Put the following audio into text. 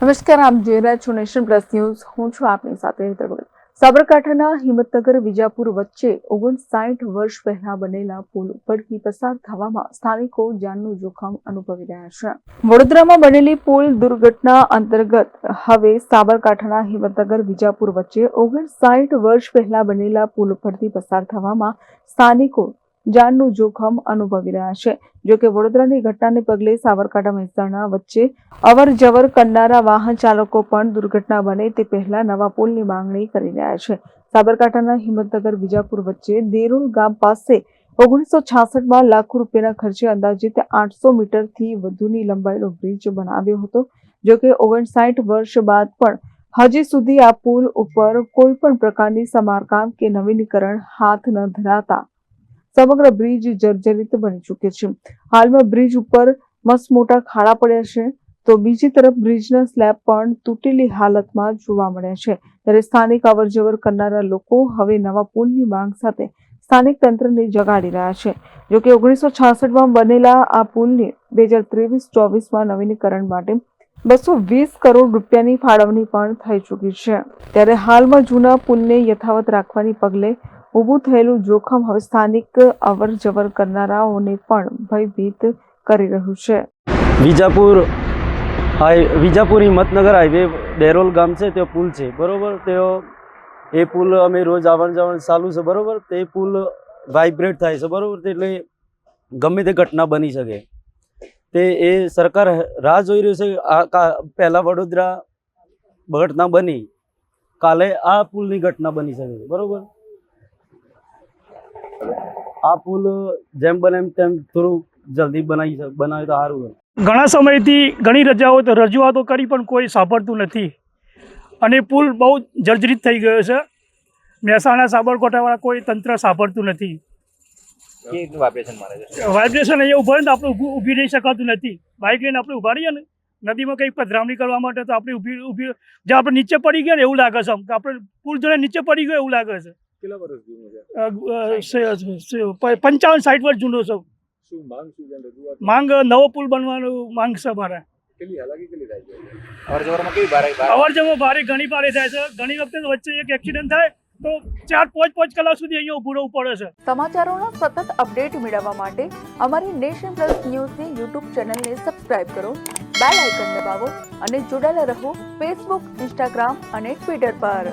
નમસ્કાર, આપ જોઈ રહ્યા છો નેશન પ્લસ ન્યૂઝ. હું છું આપની સાથે હેતર સાબરકાંઠાના હિંમતનગર, વિજાપુર વચ્ચે ઓગણસાઠ વર્ષ પહેલા બનેલા પુલ ઉપરથી પસાર થવામાં સ્થાનિકો જાનનું જોખમ અનુભવી રહ્યા છે. વડોદરામાં બનેલી પુલ દુર્ઘટના અંતર્ગત હવે સાબરકાંઠાના હિંમતનગર, વિજાપુર વચ્ચે ઓગણસાઠ વર્ષ પહેલા બનેલા પુલ ઉપરથી પસાર થવામાં સ્થાનિકો જાનનું જોખમ અનુભવી રહ્યા છે. જો કે વડોદરાની ઘટનાને પગલે સાબરકાંઠા મહેસાણા વચ્ચે અવર જવર કરનારા વાહન ચાલકો પણ દુર્ઘટના બને તે પહેલા નવા પુલની માંગણી કરી રહ્યા છે. સાબરકાંઠાના હિંમતનગર, વિજાપુર વચ્ચે દેરુલ ગામ પાસે ઓગણીસો છાસઠમાં લાખો રૂપિયાના ખર્ચે અંદાજિત આઠસો મીટરથી વધુની લંબાઈનો બ્રિજ બનાવ્યો હતો. જો કે ઓગણસાઠ વર્ષ બાદ પણ હજી સુધી આ પુલ ઉપર કોઈ પણ પ્રકારની સમારકામ કે નવીનીકરણ હાથ ન ધરાતા સમગ્ર બ્રિજ જર્જરિત બની ચૂક્યો છે. હાલમાં બ્રિજ ઉપર મસ્ત મોટા ખાડા પડ્યા છે, તો બીજી તરફ બ્રિજના સ્લેબ પણ તૂટેલી હાલતમાં જોવા મળ્યા છે. ત્યારે સ્થાનિક અવરજવર કરનારા લોકો હવે નવા પુલની માંગ સાથે સ્થાનિક તંત્રને જગાડી રહ્યા છે. જો કે ઓગણીસો છાસઠમાં બનેલા આ પુલને બે હજાર ત્રેવીસ ચોવીસમાં નવીનીકરણ માટે બસો વીસ કરોડ રૂપિયાની ફાળવણી પણ થઈ ચૂકી છે. ત્યારે હાલમાં જૂના પુલને યથાવત રાખવાની પગલે ઊભું થયેલું જોખમ હવે સ્થાનિક અવર જવર કરનારાઓને પણ ભયભીત કરી રહ્યું છે. વિજાપુર વિજાપુર હિંમતનગર હાઈવે ડેરોલ ગામ છે તે પુલ છે. બરોબર? તેઓ એ પુલ અમે રોજ આવણ જાવણ ચાલુ છે, બરોબર? તે પુલ વાઇબ્રેટ થાય છે, બરોબર? એટલે ગમે તે ઘટના બની શકે. તે એ સરકાર રાહ જોઈ રહ્યું છે, આ પહેલાં વડોદરા ઘટના બની. કાલે આ પુલની ઘટના બની શકે, બરોબર? આ પુલ જેમ બને એમ તેમ થોડું જલ્દી બનાવી બનાવે તો સારું હોય. ઘણા સમયથી ઘણી રજાઓ તો રજૂઆતો કરી પણ કોઈ સાંભળતું નથી. અને પુલ બહુ જર્જરિત થઈ ગયો છે. મહેસાણા સાબરકોટાવાળા કોઈ તંત્ર સાંભળતું નથી. વાઇબ્રેશન અહીંયા ઊભા ને તો આપણે ઊભું રહી શકાતું નથી. બાઇક લઈને આપણે ઊભા રહીએ ને નદીમાં કંઈક પધરામણી કરવા માટે તો આપણે ઊભી ઊભી જે આપણે નીચે પડી ગયા ને એવું લાગે છે આમ. કે આપણે પુલ જોડે નીચે પડી ગયો એવું લાગે છે. કેટલા વર્ષ જૂનો છે? પંચાવન સાઠ વર્ષ જૂનો છે. શું માંગ શું છે? માંગ નવો પુલ બનવાનું માંગ છે મારે અવર જવરમાં ભારે ઘણી ભારે થાય છે. ઘણી વખતે વચ્ચે એક એક્સિડન્ટ થાય તો ચાર પાંચ પાંચ કલાક સુધી અહીંયા રહેવું પડે છે. સમાચારોના સતત અપડેટ મેળવવા માટે અમારી નેશન પ્લસ ન્યૂઝની યુટ્યુબ ચેનલને સબસ્ક્રાઇબ કરો બેલ આઇકન દબાવો અને જોડાયેલા રહો ફેસબુક ઇન્સ્ટાગ્રામ અને ટ્વિટર પર.